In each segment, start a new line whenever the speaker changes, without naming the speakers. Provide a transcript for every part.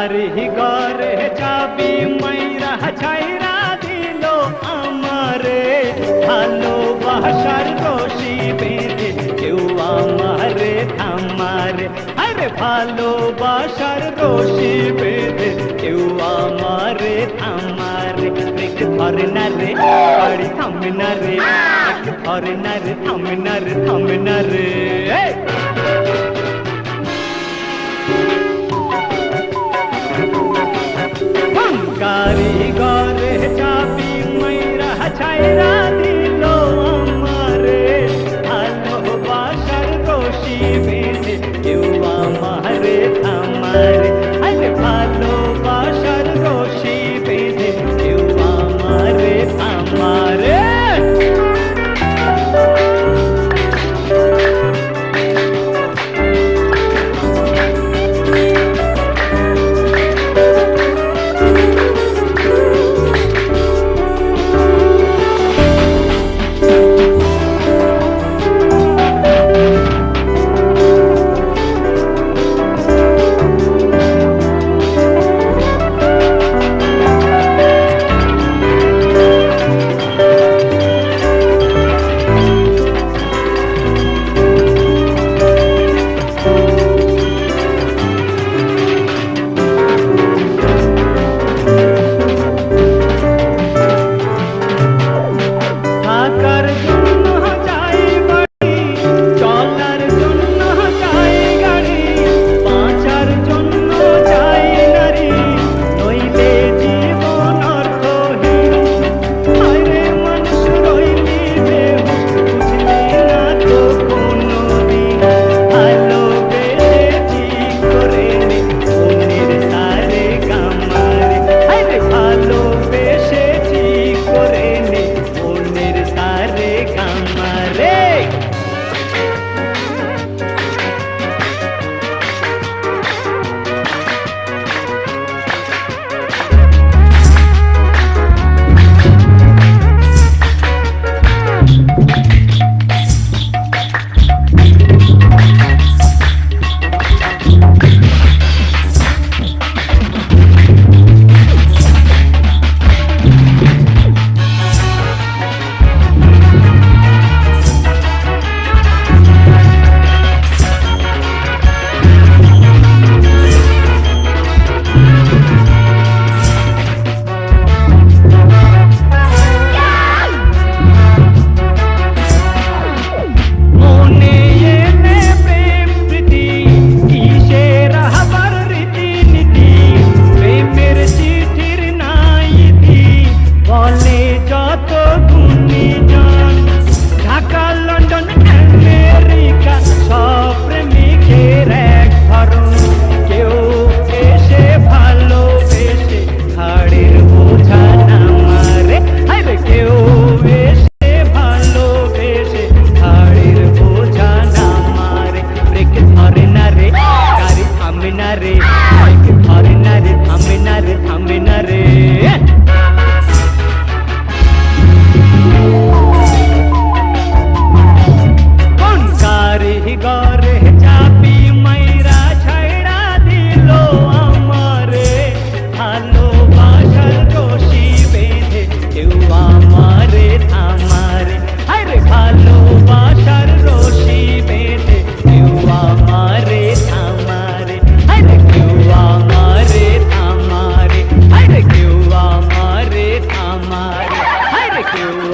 তারি ঘরে যাবি মাইরা ছাইরা দিল আমারে ভালোবাসার রশি বেঁধে কেউ আমারে থামারে আরে ভালোবাসার রশি বেঁধে কেউ আমারে থামারে ব্রেক ধরে না রে গাড়ি থামে না রে Hari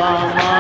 Rama